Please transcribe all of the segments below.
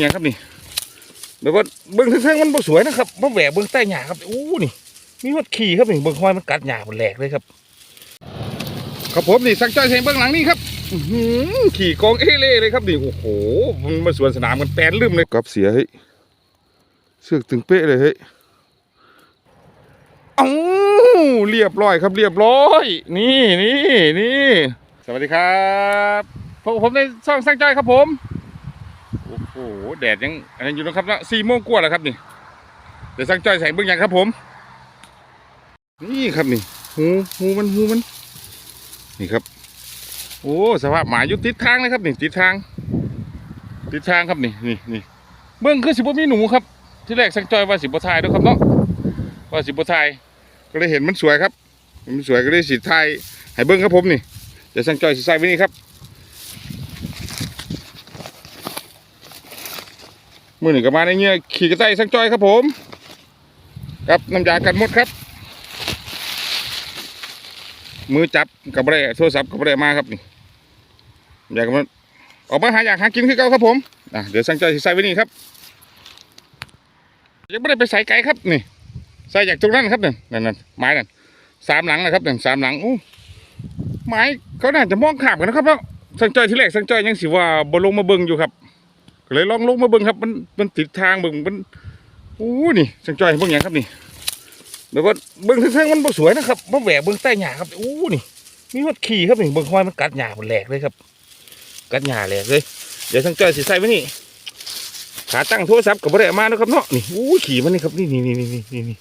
อย่างครับนี่แบบว่าเบื้องเทิงๆมันบ่สวยนะครับมาแหวกเบื้องใต้หญ้าครับอู้นี่มีวัดขี่ครับนี่เบื้องหอยมันกัดหญ้าหมดแหลกเลยครับครับผมนี่สักจ้อยเสียงเบื้องหลังนี่ครับขี่กองเอเล่เลยครับนี่โอ้โหมันมาสวนสนามกันแปลนลืมเลยกับเสียเฮ้ยเสือกตึงเป๊ะเลยเฮ้ยเอ้าเรียบร้อยครับเรียบร้อย นี่นี่นี่สวัสดีครับพวกผมในช่องสักจ้อยครับผม อ้โหแดดยังอันนั้นอยู่นะครับนะสี่โมงกว่าแล้วครับนี่เดี๋ยวสังจ้อยใส่เบื้องย่างครับผม นี่ครับนี่หูหูมันหูมัน นี่ครับ โอ้สภาพหมาอยู่ติดทางเลยครับนี่ติดทาง ติดทางครับนี่นี่นี่เบื้องคือสิบมีหนูครับ ที่แรกสังจ้อยว่าสิบทายด้วยครับเนาะว่าสิบทายก็เลยเห็นมันสวยครับ มันสวยก็เลยสิทายให้เบื้องครับผมนี่เดี๋ยวสังจ้อยสิใส่ไว้นี่ครับ มือหนึ่งก็มาในเงี้ยขี่กระต่ายสักจอยครับผม กับน้ำยากันมดครับ มือจับกับแร่โทรศัพท์กับแร่มาครับนี่น้ำยากันมดออกมาหาอยากหากินคือเก่าครับผมอะเดี๋ยวสังจอยใส่ไว้นี่ครับยังไม่ได้ไปใส่ไก่ครับนี่ใส่จากตรงนั้นครับนั่นนั่นนั่นไม้นั่นสามหลังนะครับนั่นสามหลังอู้ไม้เขาน่าจะมองขาบกันนะครับเนาะสังจอยที่แรกสังจอยยังสิว่าบนลงมาเบิ่งอยู่ครับ ก็เลยลองลงมาเบิ่งครับ มันมันติดทางเบิ่งมันโอ้นี่สังจอยเบิ่งอย่างครับนี่แบบว่าเบิ่งเทิงๆมันบ่สวยนะครับมาแหวกเบิ่งใต้หญ้าครับโอ้นี่ มีวัดขี่ครับนี่เบิ่งหอยมันกัดหญ้าหมดแหลกเลยครับ กัดหญ้าแหลกเลย เดี๋ยวสังจอยสิใส่ไว้นี่ขาตั้งโทรศัพท์กับบ่ได้เอามานะครับเนาะนี่โอ้ขี่มันนี่ครับนี่นี่นี่นี่นี่นี่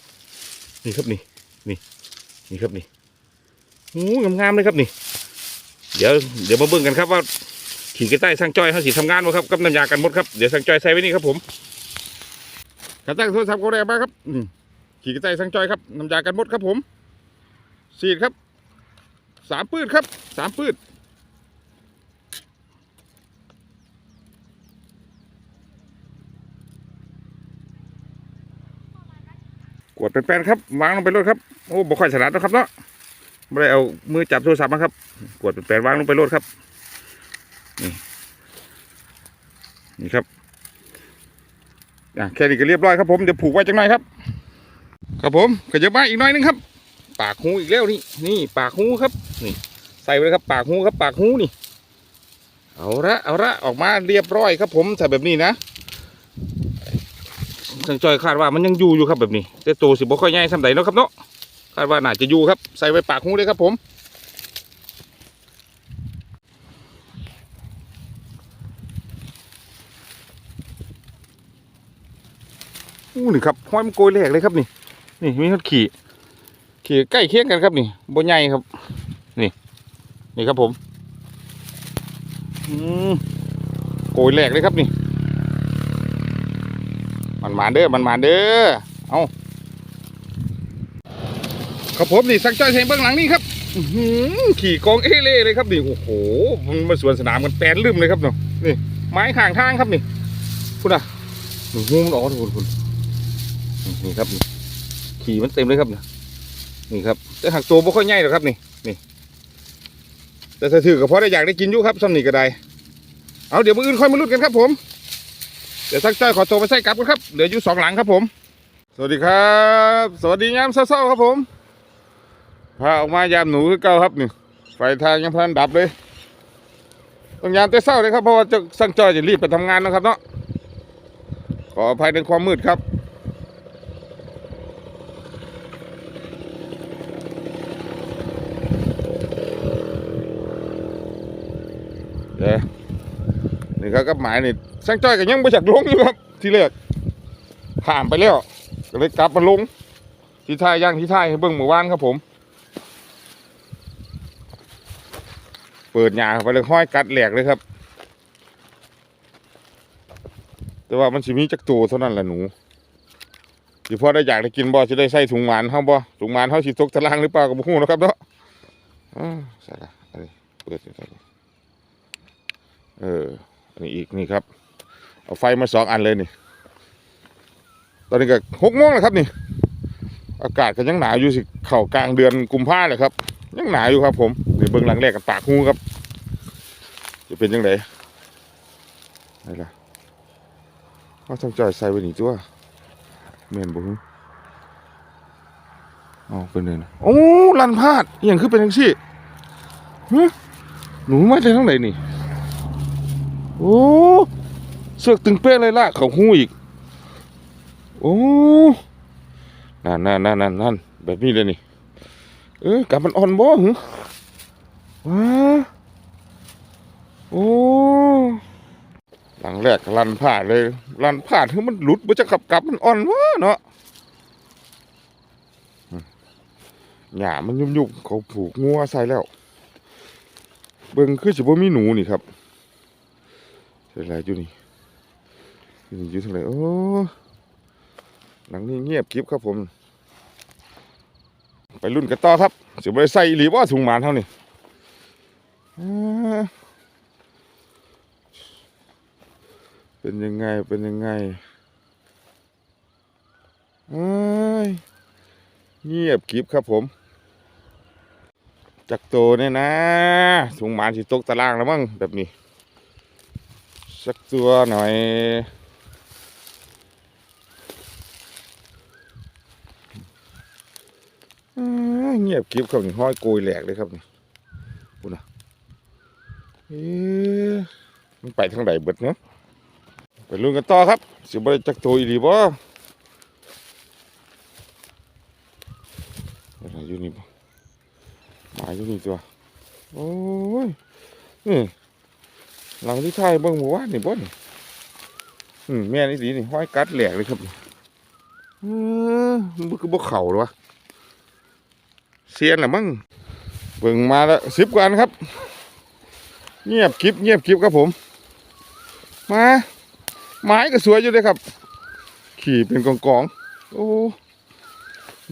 นี่ครับนี่นี่นี่ครับนี่โอ้งามๆเลยครับนี่ เดี๋ยวเดี๋ยวมาเบิ่งกันครับว่า ขี่กระต่ายสร้างจอยเขาสีทำงานมาครับกับน้ำยากันหมดครับเดี๋ยวสร้างจอยใส่ไว้นี่ครับผมกระตั้งโทรศัพท์ก็ได้มาครับขี่กระต่ายสร้างจอยครับน้ำยากันหมดครับผมสีดครับสามปืดครับสามปืดกดเป็นแป้นครับวางลงไปรถครับโอ้บ่ค่อยฉลาดนะครับเนาะไม่ได้เอามือจับโทรศัพท์มาครับกดเป็นแป้นวางลงไปรถครับ นี่ครับอะ แค่นี้ก็เรียบร้อยครับผมเดี๋ยวผูกไว้จังหน่อยครับ ครับผมขยับมาอีกหน่อยหนึงครับ ปากหูอีกแล้วนี่นี่ปากหูครับนี่ใส่ไปเลยครับ ปากหูครับ ปากหูนี่ เอาละเอาละออกมาเรียบร้อยครับ ผมใส่แบบนี้นะทางจอยคาดว่ามันยังอยู่อยู่ครับแบบนี้ แต่ตัวสิบ่ค่อยใหญ่สำใดเนาะครับเนาะคาดว่าน่าจะอยู่ครับ ใส่ไว้ปากหูเลยครับผม อู้นี่ครับห้อยมันโกยแหลกเลยครับนี่ นี่มีรถขี่ ขี่ใกล้เคียงกันครับนี่บนใหญ่ครับ นี่ นี่ครับผมอืมโกยแหลกเลยครับนี่มันมาเด้อมันมาเด้อเอาครับผมนี่สักจ้อยเสียงเบื้องหลังนี่ครับอื้อหือขี่กองเอเล่เลยครับนี่โอ้โหมันมาสวนสนามกันแปลนลืมเลยครับเนาะนี่ไม้ข้างทางครับนี่คุณอะนี่หูมันออกทุกคน นี่ครับขี่มันเต็มเลยครับนี่ครับแต่หักตัวไม่ค่อยใหญ่หรอกครับนี่นี่แต่ถ้าถือก็พอได้อยากได้กินอยู่ครับซ้ำนี่ก็ได้เอาเดี๋ยวมืออื่นค่อยมาลุ้นกันครับ ผม เดี๋ยวสักจ้อยขอตัวไปใส่กลับกันครับเหลืออยู่สองหลังครับผม สวัสดีครับ สวัสดียามเศร้าๆครับผมพาออกมายามหนูคือเก่าครับนี่ไฟทางยังพันดับเลยต้องยามแต่เศร้าเลยครับเพราะว่าจะสั่งจอยจะรีบไปทำงานนะครับเนาะขออภัยในความมืดครับ ด้อนี่ครับกับหมายนี่ช่างจ้อยก็ยังไม่จักลงอยู่ครับ ที่แรกผ่านไปแล้วก็เลยกลับมาลง ที่ท่ายย่างที่ท่ายให้เบิ่งหมู่บ้านครับผม เปิดหยาไปเลยห้อยกัดแหลกเลยครับ แต่ว่ามันสิมีจักตัวเท่านั้นแหละหนูสิพอได้อยากได้กินบ่จะได้ใส่ถุงหวานเฮาบ่ถุงหวานเฮาสิตกตารางหรือเปล่าก็บ่ฮู้นะครับเนาะอ้าใส่ละเปิดใส่ เอออันนี้อีกนี่ครับ เอาไฟมาสองอันเลยนี่ ตอนนี้ก็หกโมงแล้วครับนี่ อากาศก็ยังหนาวอยู่สิ เข่ากลางเดือนกุมภาเลยครับ ยังหนาวอยู่ครับ ผมเดี๋ยวเบื้องหลังแรกกับปากหูครับ จะเป็นยังไงนี่ล่ะเขาต้องจอยใส่ไว้นี่ตัวแม่นบ่ฮึเอาเป็นเลยนะโอ้ลันพลาดอย่างคือเป็นจังซี่หนูมาจากทางไหนนี่ โอ้เสือกตึงเป๊ะเลยล่ะเขาหูอีก โอ้นั่นนั่นนั่นนั่นนั่นแบบนี้เลยนี่ เอ้ยกลับมันอ่อนบ่หึว้าโอ้หลังแรกลันพลาดเลยลันพลาดคือมันหลุดบ่จะกลับกลับมันอ่อนวะเนาะอืมหญ้ามันยุ่มยุบเขาผูกงัวใส่แล้ว เบิ่งคือสิบ่มีหนูนี่ครับ ใส่อะไรอยู่นี่อยู่นี่อยู่ทางไหนโอ้หลังนี้เงียบกริบครับผม ไปรุ่นกันต่อครับสิบ่ได้ใส่หรือว่าถุงหมานเท่านี้เป็นยังไงเป็นยังไงเงียบกริบครับผมจักโตเนี่ยนะถุงหมานสิตกตารางแล้วมั้งแบบนี้ สักตัวหน่อย เงียบกริบครับห้อยโกยแหลกเลยครับนี่บุญนะเอ๊ะมันไปทางไหนเบิดเนาะไปลุ้นกันต่อครับ สิบริจักตัวอีหลีบ่อะไรอยู่นี่บ่หมายอยู่นี่ตัว โอ้ยนี่ หลังที่ไทายเบิ่งหมู่บ้านนี่บ่นอืมแม่นี่สีนี่ห้อยกัดแหลกเลยครับเออมันคือบ่เข่าหรอวะเซียนแหละมั้งเบิ่งมาแล้วสิบกว่าอันครับ เงียบคลิปเงียบคลิปครับผม มาไม้ก็สวยอยู่เลยครับ ขี่เป็นกองกองโอ้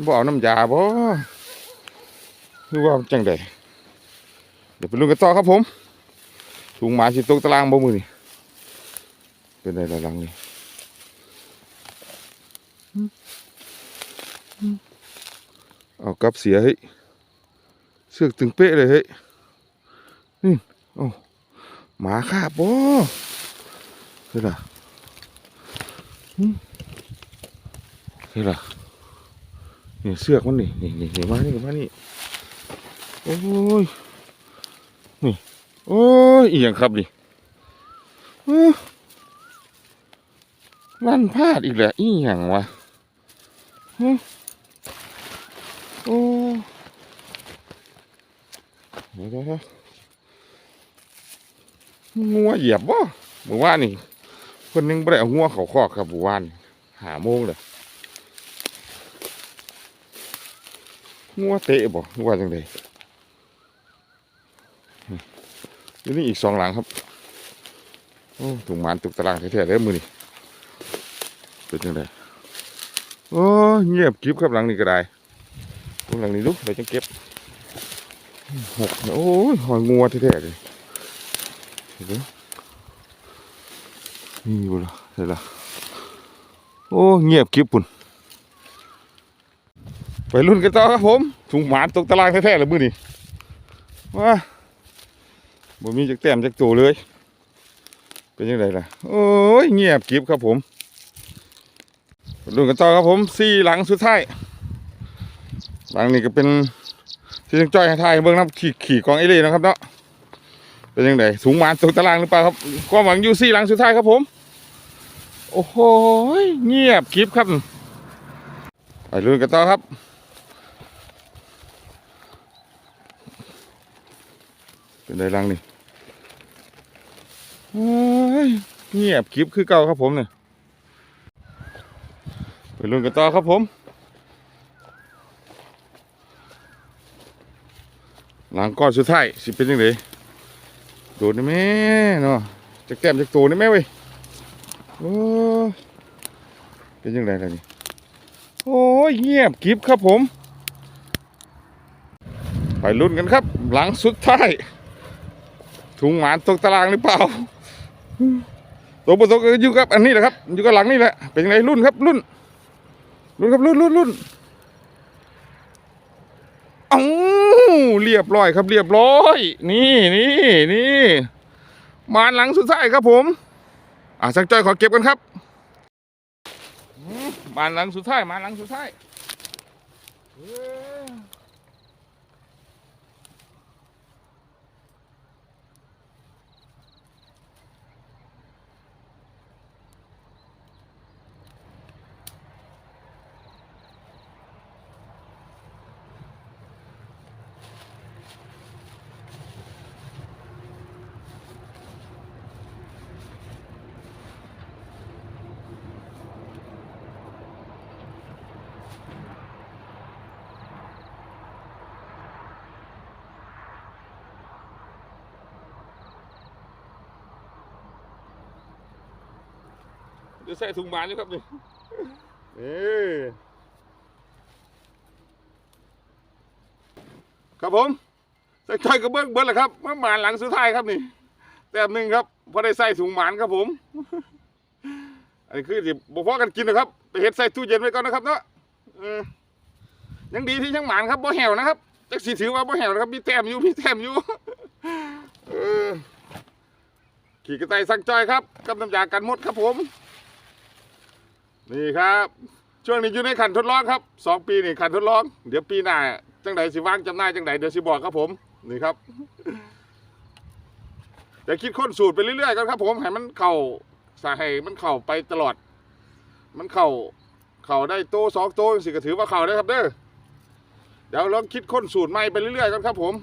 บ่เอาน้ำยาบ่หรือว่าจังใดเดี๋ยวไปลุ้นกันต่อครับผม ถุงหมาสิตกตารางบ่มือนี่เป็นไงล่ะหลังนี่เอากับเสียเฮ้ยเสือกตึงเป๊ะเลยเฮ้ยนี่โอ้หมาคาบบ่เฮ้ยล่ะหึเฮ้ยล่ะนี่เสือกมันนี่นี่นี่นี่มานี่มานี่โอ้ยนี่ โอ้ยอีหยังครับนี่อื้อลั่นพลาดอีกแล้วอีหยังวะโอ้เดี๋ยวเดี๋ยวเดี๋ยวงัวเหยียบบ่เมื่อวานนี่คนนึงบ่ได้เอางัวเขาคอกครับเมื่อวานหาโมงเลยงัวเตะบ่งัวจังได นี่อยู่นี่อีกสองหลังครับโอ้ถุงหมันตุกตารางแท้ๆเลยมือนี่เป็นจังไดโอ้เงียบกริบครับหลังนี้ก็ได้หลังนี้ดูเดี๋ยวจะเก็บหกโอ้ยหอยงัวแท้ๆเลยเห็นไหมนี่บ่ล่ะเห็นละโอ้เงียบกริบปุ่นไปรุ่นกันต่อครับผมถุงหมานตกตารางแท้ๆเลยมือนี่ว้า บ่มีจักแต้มจักตัวเลย เป็นยังไงล่ะ โอ้ยเงียบกิบครับผมไปรุ่นกันต่อครับผมสี่หลังสุดท้ายหลังนี้ก็เป็นที่จังจ้อยให้ทายเบิ่งน้ำขี่ขี่กองเอเล่นะครับเนาะเป็นยังไงสูงหมานตกตารางหรือเปล่าครับความหวังอยู่สี่หลังสุดท้ายครับผม โอ้โหเงียบกิบครับไปลุยกันต่อครับเป็นไงลังนี้ เงียบกริบคือเก่าครับผมเนี่ยไปลุยกันต่อครับผม หลังก้อนสุดท้ายสิเป็นยังไงโดดได้ไหมเนาะจะแก้มจะโตได้ไหมเว้ยโอ้เป็นยังไงล่ะนี่โอ้ยเงียบกริบครับผม ไปลุ้นกันครับ หลังสุดท้ายถุงหมานตกตารางหรือเปล่า ตกบนตกก็อยู่กับอันนี้แหละครับ อยู่กับหลังนี่แหละ เป็นยังไงรุ่นครับรุ่น รุ่นครับรุ่นรุ่นรุ่นเอ้าเรียบร้อยครับเรียบร้อย นี่นี่นี่มาหลังสุดท้ายครับผม อะสังจอยขอเก็บกันครับมาหลังสุดท้ายมาหลังสุดท้าย เดี๋ยวใส่ถุงหมาอยู่ครับนี่นี่ครับผมใส่ใจกระเบื้องเบิ้ลแหละครับมาหมานหลังสุดท้ายครับนี่แต้มหนึ่งครับพอได้ใส่ถุงหมานครับผม อันนี้คือที่บ่พอกันกินนะครับไปเฮ็ดใส่ตู้เย็นไว้ก่อนนะครับเนาะอยังดีที่ยังหมานครับบ่แหวนะครับจักสิถือว่าบ่แหวนะครับมีแต้มอยู่มีแต้มอยู่ขี่กระต่ายสังจอยครับกับน้ำยากันมดครับผม นี่ครับ ช่วงนี้อยู่ในขันทดลองครับสองปีนี่ขันทดลอง เดี๋ยวปีหน้าจังใดสิว่างจำหน่ายจังใดเดี๋ยวสิบอกครับผมนี่ครับเดี๋ยวคิดค้นสูตรไปเรื่อยๆกันครับ ผมให้มันเข่าสาให้มันเข่าไปตลอด มันเข่าเข่าได้โตสองโตสิก็ถือว่าเข่าได้ครับเด้อเดี๋ยวลองคิดค้นสูตรใหม่ไปเรื่อยๆกันครับผม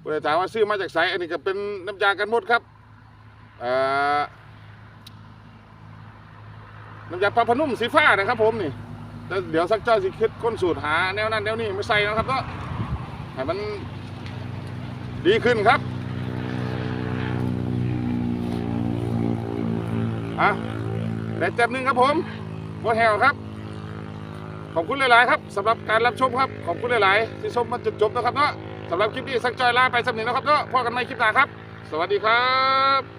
เพื่อถามว่าซื้อมาจากไสอันนี้ก็เป็นน้ำยากันมดครับอ่อ น้ำยาปลาพนุ่มสีฟ้านะครับ ผมนี่แล้วเดี๋ยวสักเจ้าสิคิดค้นสูตรหาแนวนั้นแนวนี้ไมาใส่นะครับเนาะให้มันดีขึ้นครับอะแต่แจ็บหนึ่งครับผมบัวแหวครับ ขอบคุณหลาย ๆ ครับสำหรับการรับชมครับ ขอบคุณหลาย ๆ ที่ชมมาจนจบนะครับเนาะสำหรับคลิปนี้สักจอยลาไปสำเนียงนะครับเนาะพอกันใหม่คลิปหน้าครับ สวัสดีครับ